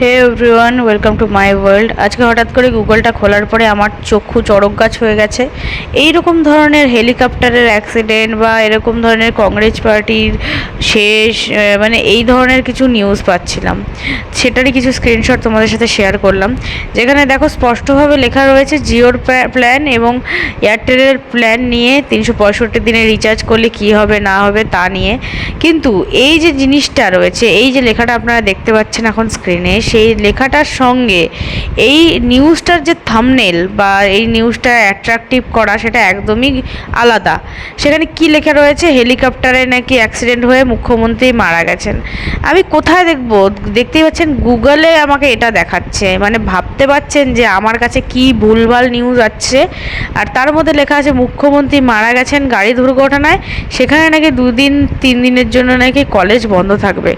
Hey everyone, welcome to my world. আজকে হঠাৎ করে গুগলটা খোলার পরে আমার চক্ষু চড়ক গাছ হয়ে গেছে। এই রকম ধরনের হেলিকপ্টারের অ্যাক্সিডেন্ট বা এরকম ধরনের কংগ্রেস পার্টির শেষ মানে এই ধরনের কিছু নিউজ পাচ্ছিলাম। সেটারই কিছু স্ক্রিনশট তোমাদের সাথে শেয়ার করলাম। যেখানে দেখো স্পষ্টভাবে লেখা রয়েছে, জিওর প্ল্যান এবং এয়ারটেলের প্ল্যান নিয়ে তিনশো পঁয়ষট্টি দিনে রিচার্জ করলে কি হবে, না হবে, তা নিয়ে। কিন্তু এই যে জিনিসটা রয়েছে, এই যে লেখাটা আপনারা দেখতে পাচ্ছেন এখন স্ক্রিনে সেই লেখাটার সঙ্গে এই নিউজটার যে থামনেল বা এই নিউজটা অ্যাট্রাকটিভ করা সেটা একদমই আলাদা। সেখানে কি লেখা রয়েছে? হেলিকপ্টারে নাকি অ্যাক্সিডেন্ট হয়ে মুখ্যমন্ত্রী মারা গেছেন? আমি কোথায় দেখব? দেখতেই পাচ্ছেন গুগলে আমাকে এটা দেখাচ্ছে। মানে ভাবতে পারছেন যে আমার কাছে কি ভুলভাল নিউজ আছে আর তার মধ্যে লেখা আছে, মুখ্যমন্ত্রী মারা গেছেন গাড়ি দুর্ঘটনায়। সেখানে নাকি দুদিন, তিন দিনের জন্য নাকি কলেজ বন্ধ থাকবে।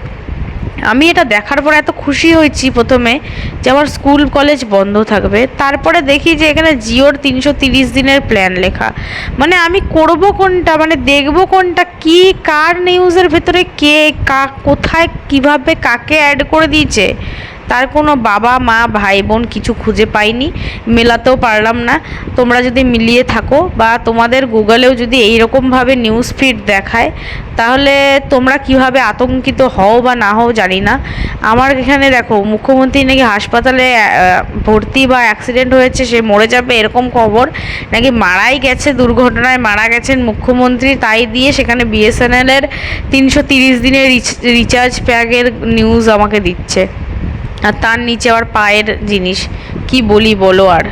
আমি এটা দেখার পর এত খুশি হয়েছি প্রথমে যে আমার স্কুল কলেজ বন্ধ থাকবে। তারপরে দেখি যে এখানে জিওর তিনশো তিরিশ দিনের প্ল্যান লেখা। মানে আমি করব কোনটা? মানে দেখব কোনটা? কি? কার নিউজের ভেতরে কে? কা কোথায়? কীভাবে কাকে অ্যাড করে দিয়েছে? তার কোনো বাবা, মা, ভাই, বোন কিছু খুঁজে পাইনি। মেলাতেও পারলাম না। তোমরা যদি মিলিয়ে থাকো বা তোমাদের গুগলেও যদি এইরকমভাবে নিউজ ফিড দেখায়, তাহলে তোমরা কীভাবে আতঙ্কিত হও বা না হও জানি না। আমার এখানে দেখো, মুখ্যমন্ত্রী নাকি হাসপাতালে ভর্তি বা অ্যাক্সিডেন্ট হয়েছে, সে মরে যাবে এরকম খবর। নাকি মারাই গেছে, দুর্ঘটনায় মারা গেছেন মুখ্যমন্ত্রী, তাই দিয়ে সেখানে বিএসএনএলের তিনশো তিরিশ দিনের রিচার্জ প্যাকের নিউজ আমাকে দিচ্ছে। আর তার নিচে আবার পায়ের জিনিস। কি বলি বলো আর?